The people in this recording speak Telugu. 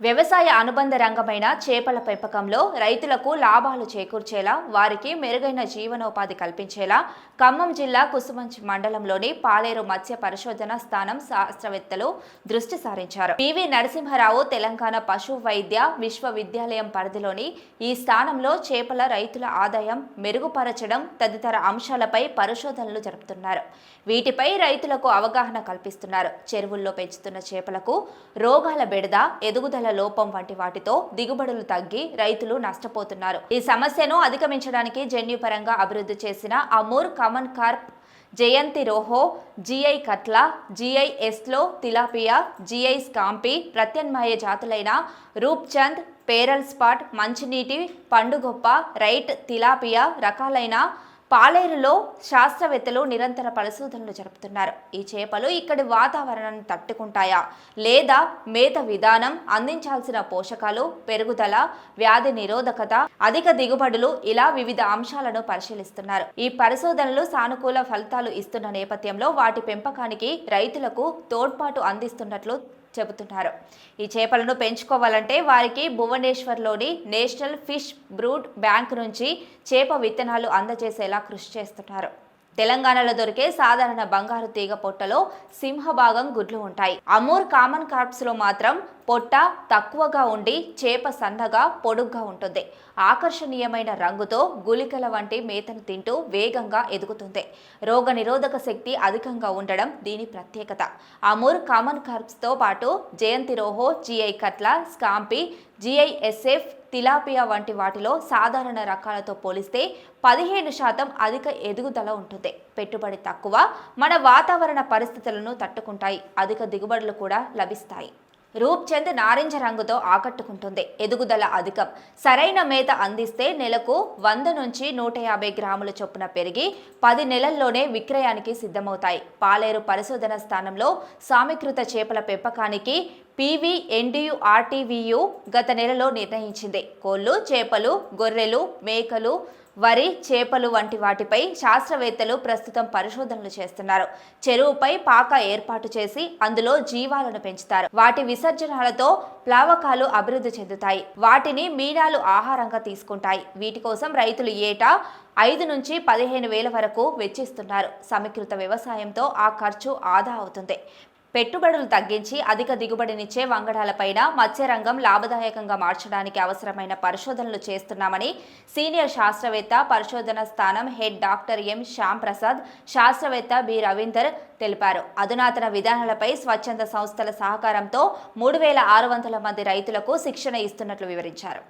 వ్యవసాయ అనుబంధ రంగమైన చేపల పెంపకంలో రైతులకు లాభాలు చేకూర్చేలా వారికి మెరుగైన జీవనోపాధి కల్పించేలా ఖమ్మం జిల్లా కుసుమంచి మండలంలోని పాలేరు మత్స్య పరిశోధన స్థానం శాస్త్రవేత్తలు దృష్టి సారించారు. పివి నరసింహారావు తెలంగాణ పశు వైద్య విశ్వవిద్యాలయం పరిధిలోని ఈ స్థానంలో చేపల రైతుల ఆదాయం మెరుగుపరచడం తదితర అంశాలపై పరిశోధనలు జరుపుతున్నారు. వీటిపై రైతులకు అవగాహన కల్పిస్తున్నారు. చెరువుల్లో పెంచుతున్న చేపలకు రోగాల బెడద ఎదుగుదల లోపం వంటి వాటితో దిగుబడులు తగ్గి రైతులు నష్టపోతున్నారు. ఈ సమస్యను అధిగమించడానికి జన్యుపరంగా అభివృద్ధి చేసిన Amur common carp Jayanti rohu GI catla జిఐఎస్లో tilapia GI scampi ప్రత్యామ్నాయ జాతులైన రూప్చంద్ పేరల్ స్పాట్ మంచినీటి పండుగొప్ప రైట్ తిలాపియా రకాలైన పాలేరులో శాస్త్రవేత్తలు నిరంతర పరిశోధనలు జరుపుతున్నారు. ఈ చేపలు ఇక్కడి వాతావరణాన్ని తట్టుకుంటాయా? లేదా మేత విధానం అందించాల్సిన పోషకాలు పెరుగుదల వ్యాధి నిరోధకత అధిక దిగుబడులు ఇలా వివిధ అంశాలను పరిశీలిస్తున్నారు. ఈ పరిశోధనలు సానుకూల ఫలితాలు ఇస్తున్న నేపథ్యంలో వాటి పెంపకానికి రైతులకు తోడ్పాటు అందిస్తున్నట్లు చెబుతున్నారు ఈ చేపలను పెంచుకోవాలంటే వారికి భువనేశ్వర్లోని నేషనల్ ఫిష్ బ్రూడ్ బ్యాంక్ నుంచి చేప విత్తనాలు అందజేసేలా కృషి చేస్తున్నారు తెలంగాణలో దొరికే సాధారణ బంగారు తీగ పొట్టలో సింహభాగం గుడ్లు ఉంటాయి. అమూర్ కామన్ కార్ప్స్లో మాత్రం పొట్ట తక్కువగా ఉండి చేప సన్నగా పొడుగ్గా ఉంటుంది. ఆకర్షణీయమైన రంగుతో గుళికల వంటి మేతను తింటూ వేగంగా ఎదుగుతుంది. రోగ నిరోధక శక్తి అధికంగా ఉండడం దీని ప్రత్యేకత. అమూర్ కామన్ కార్ప్స్తో పాటు జయంతి రోహో జిఐ కట్ల స్కాంపి జిఐఎస్ఎఫ్ తిలాపియా వంటి వాటిలో సాధారణ రకాలతో పోలిస్తే పదిహేను శాతం అధిక ఎదుగుదల ఉంటుంది. పెట్టుబడి తక్కువ మన వాతావరణ పరిస్థితులను తట్టుకుంటాయి. అధిక దిగుబడులు కూడా లభిస్తాయి. రూప్చంద్ నారింజ రంగుతో ఆకట్టుకుంటుంది. ఎదుగుదల అధికం. సరైన మేత అందిస్తే నెలకు వంద నుంచి నూట యాభై గ్రాముల చొప్పున పెరిగి పది నెలల్లోనే విక్రయానికి సిద్ధమవుతాయి. పాలేరు పరిశోధన స్థానంలో సామీకృత చేపల పెంపకానికి పీవీ ఎన్డీయుఆర్టీవీయు గత నెలలో నిర్ణయించింది. కోళ్ళు చేపలు గొర్రెలు మేకలు వరి చేపలు వంటి వాటిపై శాస్త్రవేత్తలు ప్రస్తుతం పరిశోధనలు చేస్తున్నారు. చెరువుపై పాక ఏర్పాటు చేసి అందులో జీవాలను పెంచుతారు. వాటి విసర్జనాలతో ప్లావకాలు అభివృద్ధి చెందుతాయి. వాటిని మీనాలు ఆహారంగా తీసుకుంటాయి. వీటి కోసం రైతులు ఏటా ఐదు నుంచి పదిహేను వేల వరకు వెచ్చిస్తున్నారు. సమీకృత వ్యవసాయంతో ఆ ఖర్చు ఆదా అవుతుంది. పెట్టుబడులు తగ్గించి అధిక దిగుబడినిచ్చే వంగడాలపైన మత్స్యరంగం లాభదాయకంగా మార్చడానికి అవసరమైన పరిశోధనలు చేస్తున్నామని సీనియర్ శాస్త్రవేత్త పరిశోధన స్థానం head doctor M Shyam Prasad శాస్త్రవేత్త బి రవీందర్ తెలిపారు. అధునాతన విధానాలపై స్వచ్ఛంద సంస్థల సహకారంతో మూడు వేల ఆరు వందల మంది రైతులకు శిక్షణ ఇస్తున్నట్లు వివరించారు.